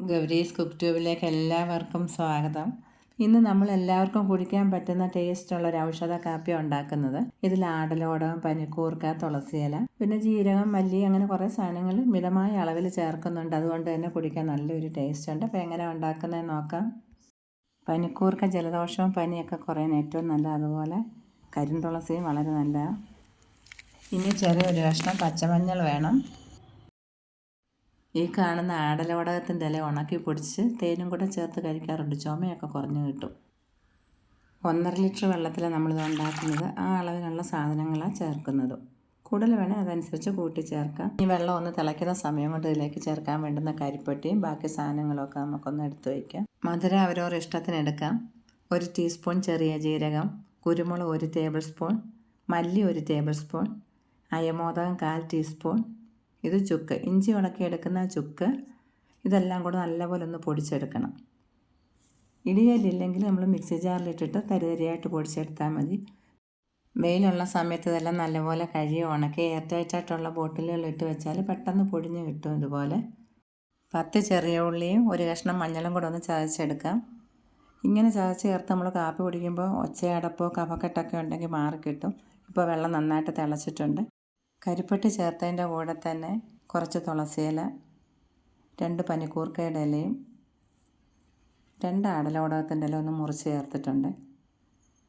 Gowri's cook ട്യൂബിലേക്ക് എല്ലാവർക്കും സ്വാഗതം. ഇന്ന് നമ്മൾ എല്ലാവർക്കും കുടിക്കാൻ പറ്റുന്ന ടേസ്റ്റുള്ള ഒരു ഔഷധ കാപ്പി ഉണ്ടാക്കുന്നത്. ഇതിൽ ആടലോടകം പനിക്കൂർക്ക തുളസിയില പിന്നെ ജീരകം മല്ലി അങ്ങനെ കുറേ സാധനങ്ങൾ മിതമായ അളവിൽ ചേർക്കുന്നുണ്ട്. അതുകൊണ്ട് തന്നെ കുടിക്കാൻ നല്ലൊരു ടേസ്റ്റ് ഉണ്ട്. അപ്പോൾ എങ്ങനെ ഉണ്ടാക്കുന്നത് നോക്കാം. പനിക്കൂർക്ക ജലദോഷവും പനിയൊക്കെ കുറയാൻ ഏറ്റവും നല്ല അതുപോലെ കരിന്തുളസിയും വളരെ നല്ല ഇനി ചെറിയൊരു കഷ്ണം പച്ചമഞ്ഞൾ വേണം. ഈ കാണുന്ന ആടലോടകത്തിന്റെ ഇല ഉണക്കി പൊടിച്ച് തേനും കൂടെ ചേർത്ത് കഴിക്കാറുണ്ട്. ചുമയൊക്കെ കുറഞ്ഞു കിട്ടും. ഒന്നര ലിറ്റർ വെള്ളത്തിൽ നമ്മളിത് ഉണ്ടാക്കുന്നത്. ആ അളവിലുള്ള സാധനങ്ങളാണ് ചേർക്കുന്നത്. കൂടുതൽ വേണേൽ അതനുസരിച്ച് കൂട്ടി ചേർക്കാം. ഈ വെള്ളം ഒന്ന് തിളയ്ക്കുന്ന സമയം കൊണ്ട് ഇതിലേക്ക് ചേർക്കാൻ വേണ്ടുന്ന കരിപ്പട്ടിയും ബാക്കി സാധനങ്ങളൊക്കെ നമുക്കൊന്ന് എടുത്തു വയ്ക്കാം. മധുര അവരോർ ഇഷ്ടത്തിന് എടുക്കാം ഒരു ടീസ്പൂൺ ചെറിയ ജീരകം കുരുമുളക് ഒരു ടേബിൾ സ്പൂൺ മല്ലി ഒരു ടേബിൾ സ്പൂൺ അയമോദകം കാൽ ടീസ്പൂൺ ഇത് ചുക്ക്. ഇഞ്ചി ഉണക്കി എടുക്കുന്ന ചുക്ക്. ഇതെല്ലാം കൂടെ നല്ലപോലെ ഒന്ന് പൊടിച്ചെടുക്കണം. ഇടിയല്ലില്ലെങ്കിൽ നമ്മൾ മിക്സി ജാറിലിട്ടിട്ട് തരിതരിയായിട്ട് പൊടിച്ചെടുത്താൽ മതി. വെയിലുള്ള സമയത്ത് ഇതെല്ലാം നല്ലപോലെ കഴുകി ഉണക്കി എയർടൈറ്റായിട്ടുള്ള ബോട്ടിലുകൾ ഇട്ട് വെച്ചാൽ പെട്ടെന്ന് പൊടിഞ്ഞ് കിട്ടും ഇതുപോലെ. പത്ത് ചെറിയ ഉള്ളിയും ഒരു കഷ്ണം മഞ്ഞളും കൂടെ ഒന്ന് ചതച്ചെടുക്കാം. ഇങ്ങനെ ചതച്ച് ചേർത്ത് നമ്മൾ കാപ്പി കുടിക്കുമ്പോൾ ഒച്ചയടപ്പോ കഫക്കെട്ടൊക്കെ ഉണ്ടെങ്കിൽ മാറിക്കിട്ടും. ഇപ്പോൾ വെള്ളം നന്നായിട്ട് തിളച്ചിട്ടുണ്ട്. കരിപ്പെട്ടി ചേർത്തതിന്റെ കൂടെ തന്നെ കുറച്ച് തുളസിയില രണ്ട് പനിക്കൂർക്കയുടെ ഇലയും രണ്ട് ആടലോടകത്തിന്റെ ഇല ഒന്ന് മുറിച്ച് ചേർത്തിട്ടുണ്ട്.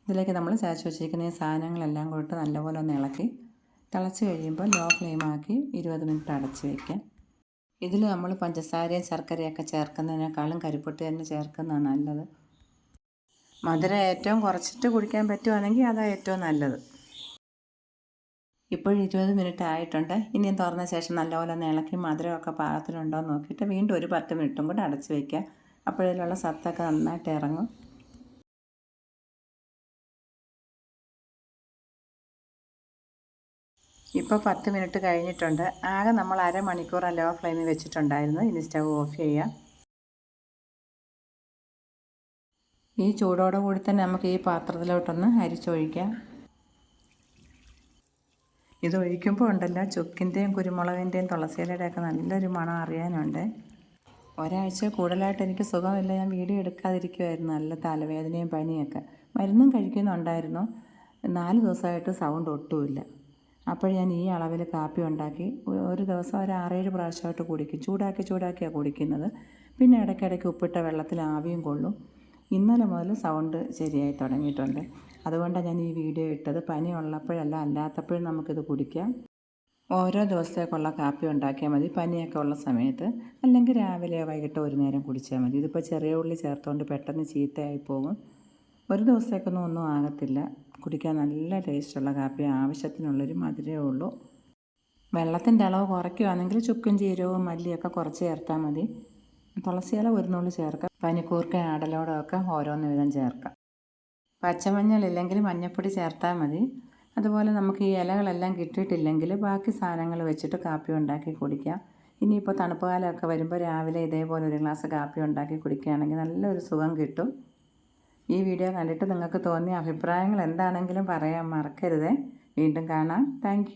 ഇതിലേക്ക് നമ്മൾ ചാച്ചു വെച്ചിരിക്കുന്ന ഈ സാധനങ്ങളെല്ലാം കൂട്ട് നല്ലപോലെ ഒന്ന് ഇളക്കി തിളച്ച് കഴിയുമ്പോൾ ലോ ഫ്ലെയിമാക്കി ഇരുപത് മിനിറ്റ് അടച്ച് വയ്ക്കാം ഇതിൽ നമ്മൾ പഞ്ചസാരയും ശർക്കരയൊക്കെ ചേർക്കുന്നതിനേക്കാളും കരിപ്പൊട്ടി തന്നെ ചേർക്കുന്നതാണ് നല്ലത്. മധുരം ഏറ്റവും കുറച്ചിട്ട് കുടിക്കാൻ പറ്റുവാണെങ്കിൽ അതാണ് ഏറ്റവും നല്ലത്. ഇപ്പോൾ ഇരുപത് മിനിറ്റ് ആയിട്ടുണ്ട്. ഇനിയും തുറന്ന ശേഷം നല്ലപോലെ ഒന്ന് ഇളക്കി മധുരമൊക്കെ പാകത്തിലുണ്ടോ എന്ന് നോക്കിയിട്ട് വീണ്ടും ഒരു പത്ത് മിനിറ്റും കൂടെ അടച്ച് വയ്ക്കുക. അപ്പോഴതിലുള്ള സത്തൊക്കെ നന്നായിട്ട് ഇറങ്ങും. ഇപ്പോൾ പത്ത് മിനിറ്റ് കഴിഞ്ഞിട്ടുണ്ട്. ആകെ നമ്മൾ അരമണിക്കൂർ ലോ ഫ്ലെയിമിൽ വെച്ചിട്ടുണ്ടായിരുന്നു. ഇനി സ്റ്റവ് ഓഫ് ചെയ്യാം. ഈ ചൂടോടുകൂടി തന്നെ നമുക്ക് ഈ പാത്രത്തിലോട്ടൊന്ന് അരിച്ചൊഴിക്കാം. ഇത് ഒഴിക്കുമ്പോൾ ഉണ്ടല്ലോ ചുക്കിന്റെയും കുരുമുളകിന്റെയും തുളസിയിലയുടെയൊക്കെ നല്ലൊരു മണം അറിയാനുണ്ട്. ഒരാഴ്ച കൂടുതലായിട്ട് എനിക്ക് സുഖമില്ല. ഞാൻ വീഡിയോ എടുക്കാതിരിക്കുമായിരുന്നു നല്ല തലവേദനയും പനിയൊക്കെ. മരുന്നും കഴിക്കുന്നുണ്ടായിരുന്നു. നാല് ദിവസമായിട്ട് സൗണ്ട് ഒട്ടുമില്ല. അപ്പോൾ ഞാൻ ഈ അളവിൽ കാപ്പി ഉണ്ടാക്കി. ഒരു ദിവസം ഒരു ആറേഴ് പ്രാവശ്യമായിട്ട് കുടിക്കും. ചൂടാക്കി ചൂടാക്കിയാണ് കുടിക്കുന്നത്. പിന്നെ ഇടയ്ക്കിടയ്ക്ക് ഉപ്പിട്ട വെള്ളത്തിൽ ആവിയും കൊള്ളും. ഇന്നലെ മുതൽ സൗണ്ട് ശരിയായി തുടങ്ങിയിട്ടുണ്ട്. അതുകൊണ്ടാണ് ഞാൻ ഈ വീഡിയോ ഇട്ടത്. പനി ഉള്ളപ്പോഴല്ല അല്ലാത്തപ്പോഴും നമുക്കിത് കുടിക്കാം. ഓരോ ദിവസത്തേക്കുള്ള കാപ്പി ഉണ്ടാക്കിയാൽ മതി. പനിയൊക്കെ ഉള്ള സമയത്ത്. അല്ലെങ്കിൽ രാവിലെ വൈകിട്ട് ഒരു നേരം കുടിച്ചാൽ മതി. ഇതിപ്പോൾ ചെറിയ ഉള്ളി ചേർത്തുകൊണ്ട് പെട്ടെന്ന് ചീത്തയായി പോകും. ഒരു ദിവസത്തേക്കൊന്നും ഒന്നും ആകത്തില്ല. കുടിക്കാൻ നല്ല ടേസ്റ്റുള്ള കാപ്പി ആവശ്യത്തിനുള്ളൊരു മധുരമേ ഉള്ളൂ. വെള്ളത്തിന്റെ അളവ് കുറയ്ക്കുകയാണെങ്കിൽ ചുക്കും ജീരകവും മല്ലിയൊക്കെ കുറച്ച് ചേർത്താൽ മതി. തുളസിയില ഒരു നുള്ളി ചേർക്കാം. പനിക്കൂർക്ക ആടലോടൊക്കെ ഓരോന്ന് വീതം ചേർക്കാം. പച്ചമഞ്ഞൾ ഇല്ലെങ്കിൽ മഞ്ഞൾപ്പൊടി ചേർത്താൽ മതി. അതുപോലെ നമുക്ക് ഈ ഇലകളെല്ലാം കിട്ടിയിട്ടില്ലെങ്കിൽ ബാക്കി സാധനങ്ങൾ വെച്ചിട്ട് കാപ്പി ഉണ്ടാക്കി കുടിക്കാം. ഇനിയിപ്പോൾ തണുപ്പ് കാലമൊക്കെ വരുമ്പോൾ രാവിലെ ഇതേപോലെ ഒരു ഗ്ലാസ് കാപ്പി ഉണ്ടാക്കി കുടിക്കുകയാണെങ്കിൽ നല്ലൊരു സുഖം കിട്ടും. ഈ വീഡിയോ കണ്ടിട്ട് നിങ്ങൾക്ക് തോന്നിയ അഭിപ്രായങ്ങൾ എന്താണെങ്കിലും പറയാൻ മറക്കരുതേ. വീണ്ടും കാണാം. താങ്ക്